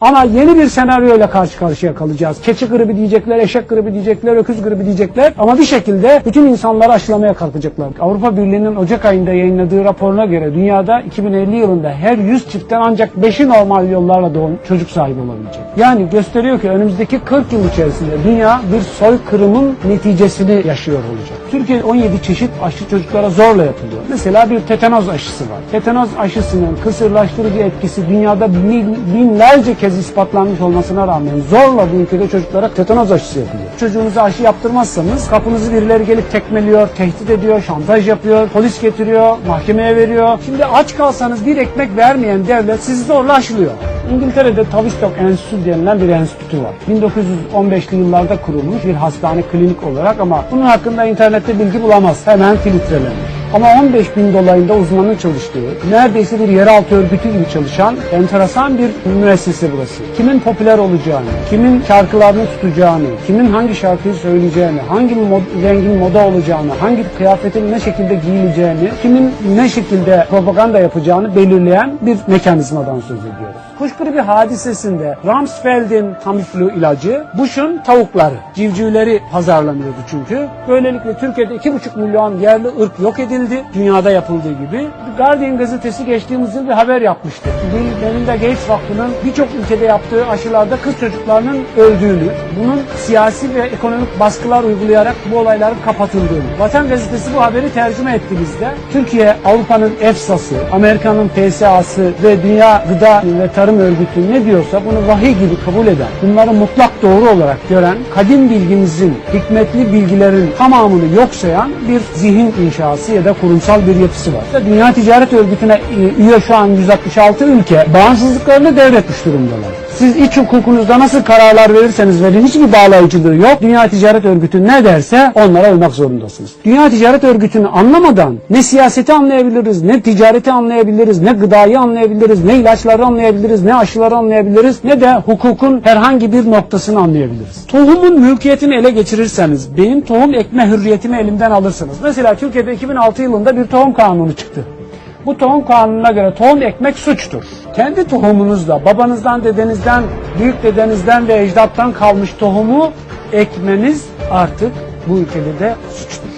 Ama yeni bir senaryoyla karşı karşıya kalacağız. Keçi gribi diyecekler, eşek gribi diyecekler, öküz gribi diyecekler. Ama bir şekilde bütün insanları aşılamaya kalkacaklar. Avrupa Birliği'nin Ocak ayında yayınladığı raporuna göre dünyada 2050 yılında her 100 çiftten ancak 5'i normal yollarla doğum çocuk sahibi olabilecek. Yani gösteriyor ki önümüzdeki 40 yıl içerisinde dünya bir soykırımın neticesini yaşıyor olacak. Türkiye 17 çeşit aşı çocuklara zorla yapılıyor. Mesela bir tetanoz aşısı var. Tetanoz aşısının kısırlaştırıcı etkisi dünyada bin- binlerce kez ispatlanmış olmasına rağmen zorla bu ülkede çocuklara tetanoz aşısı yapılıyor. Çocuğunuza aşı yaptırmazsanız kapınızı birileri gelip tekmeliyor, tehdit ediyor, şantaj yapıyor, polis getiriyor, mahkemeye veriyor. Şimdi aç kalsanız bir ekmek vermeyen devlet sizi zorla aşılıyor. İngiltere'de Tavistock Enstitüsü denilen bir enstitü var. 1915'li yıllarda kurulmuş bir hastane klinik olarak ama bunun hakkında internette bilgi bulamaz. Hemen filtrelenmiş. Ama 15 bin dolayında uzmanın çalıştığı, neredeyse bir yeraltı örgütü gibi çalışan enteresan bir müessese burası. Kimin popüler olacağını, kimin şarkılarını tutacağını, kimin hangi şarkıyı söyleyeceğini, hangi mod- rengin moda olacağını, hangi kıyafetin ne şekilde giyileceğini, kimin ne şekilde propaganda yapacağını belirleyen bir mekanizmadan söz ediyoruz. Kuş gribi hadisesinde Rumsfeld'in Tamiflu ilacı, Bush'un tavukları, civcivleri pazarlanıyordu çünkü. Böylelikle Türkiye'de 2,5 milyon yerli ırk yok edildi, dünyada yapıldığı gibi. Guardian gazetesi geçtiğimiz yıl bir haber yapmıştı. Bill Melinda Gates Vakfı'nın birçok ülkede yaptığı aşılarda kız çocuklarının öldüğünü, bunun siyasi ve ekonomik baskılar uygulayarak bu olayların kapatıldığını. Vatan gazetesi bu haberi tercüme etti bizde. Türkiye, Avrupa'nın EFSA'sı, Amerika'nın PSA'sı ve Dünya Gıda ve Tarım Örgütü ne diyorsa bunu vahiy gibi kabul eden, bunları mutlak doğru olarak gören, kadim bilgimizin, hikmetli bilgilerin tamamını yok sayan bir zihin inşası ya da kurumsal bir yapısı var. Dünya Ticaret Örgütü'ne e, üye şu an 166 ülke bağımsızlıklarını devretmiş durumdalar. Siz iç hukukunuzda nasıl kararlar verirseniz verin hiçbir bağlayıcılığı yok. Dünya Ticaret Örgütü ne derse onlara uymak zorundasınız. Dünya Ticaret Örgütü'nü anlamadan ne siyaseti anlayabiliriz, ne ticareti anlayabiliriz, ne gıdayı anlayabiliriz, ne ilaçları anlayabiliriz, ne aşıları anlayabiliriz, ne de hukukun herhangi bir noktasını anlayabiliriz. Tohumun mülkiyetini ele geçirirseniz, benim tohum ekme hürriyetimi elimden alırsınız. Mesela Türkiye'de 2006 yılında bir tohum kanunu çıktı. Bu tohum kanununa göre tohum ekmek suçtur. Kendi tohumunuzla, babanızdan, dedenizden, büyük dedenizden ve ecdattan kalmış tohumu ekmeniz artık bu ülkede de suçtur.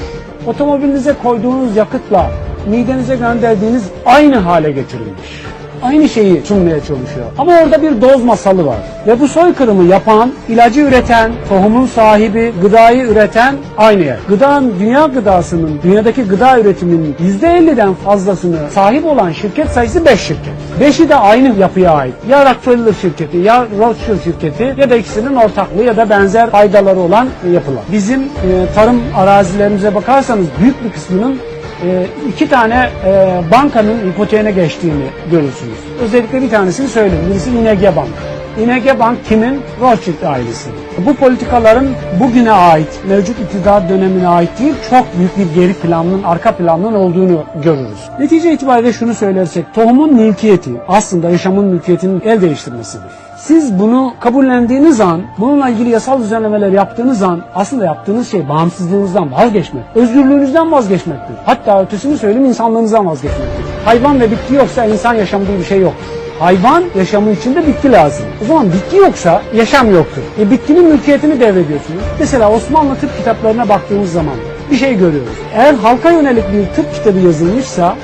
Otomobilinize koyduğunuz yakıtla midenize gönderdiğiniz aynı hale getirilmiş. Aynı şeyi sunmaya çalışıyor. Ama orada bir doz masalı var. Ve bu soykırımı yapan, ilacı üreten, tohumun sahibi, gıdayı üreten aynı yer. Gıda, dünya gıdasının, dünyadaki gıda üretiminin %50'den fazlasını sahip olan şirket sayısı 5 şirket. 5'i de aynı yapıya ait. Ya Rockefeller şirketi, ya Rothschild şirketi ya da ikisinin ortaklığı ya da benzer faydaları olan yapılar. Bizim e, tarım arazilerimize bakarsanız büyük bir kısmının e, iki tane e, bankanın ipoteğine geçtiğini görürsünüz. Özellikle bir tanesini söyleyeyim. Birisi İNG Bank. İNG Bank kimin? Rothschild ailesi. Bu politikaların bugüne ait, mevcut iktidar dönemine ait değil, çok büyük bir geri planının, arka planının olduğunu görürüz. Netice itibariyle şunu söylersek, tohumun mülkiyeti aslında yaşamın mülkiyetinin el değiştirmesidir. Siz bunu kabullendiğiniz an, bununla ilgili yasal düzenlemeler yaptığınız an aslında yaptığınız şey bağımsızlığınızdan vazgeçmek, özgürlüğünüzden vazgeçmektir. Hatta ötesini söyleyeyim insanlığınızdan vazgeçmektir. Hayvan ve bitki yoksa insan yaşamı diye bir şey yok. Hayvan yaşamı için de bitki lazım. O zaman bitki yoksa yaşam yoktur. E bitkinin mülkiyetini devrediyorsunuz. Mesela Osmanlı tıp kitaplarına baktığımız zaman bir şey görüyoruz. Eğer halka yönelik bir tıp kitabı yazılmışsa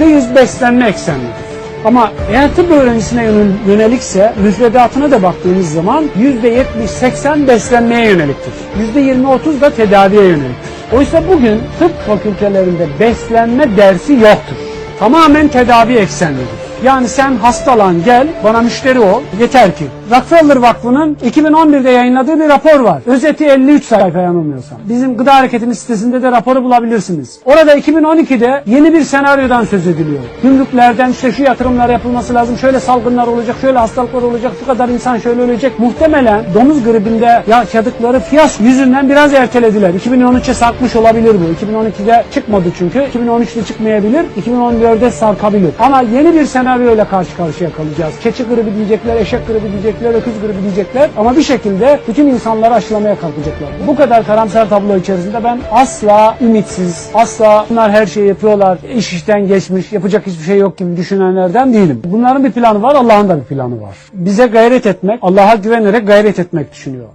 %100 beslenme eksenlidir. Ama eğer tıp öğrencisine yönel- yönelikse müfredatına da baktığımız zaman %70-80 beslenmeye yöneliktir. %20-30 da tedaviye yöneliktir. Oysa bugün tıp fakültelerinde beslenme dersi yoktur. Tamamen tedavi eksenlidir. Yani sen hastalan gel bana müşteri ol yeter ki. Rockefeller Vakfı'nın 2011'de yayınladığı bir rapor var. Özeti 53 sayfa yanılmıyorsam. Bizim Gıda Hareketi'nin sitesinde de raporu bulabilirsiniz. Orada 2012'de yeni bir senaryodan söz ediliyor. Gümrüklerden işte şu yatırımlar yapılması lazım, şöyle salgınlar olacak, şöyle hastalıklar olacak, şu kadar insan şöyle ölecek. Muhtemelen domuz gribinde yaşadıkları fiyas yüzünden biraz ertelediler. 2013'e sarkmış olabilir bu. 2012'de çıkmadı çünkü. 2013'te çıkmayabilir, 2014'de sarkabilir. Ama yeni bir senaryo senaryoyla karşı karşıya kalacağız. Keçi gribi diyecekler, eşek gribi diyecekler, öküz gribi diyecekler ama bir şekilde bütün insanları aşılamaya kalkacaklar. Bu kadar karamsar tablo içerisinde ben asla ümitsiz, asla bunlar her şeyi yapıyorlar, iş işten geçmiş, yapacak hiçbir şey yok gibi düşünenlerden değilim. Bunların bir planı var, Allah'ın da bir planı var. Bize gayret etmek, Allah'a güvenerek gayret etmek düşünüyor.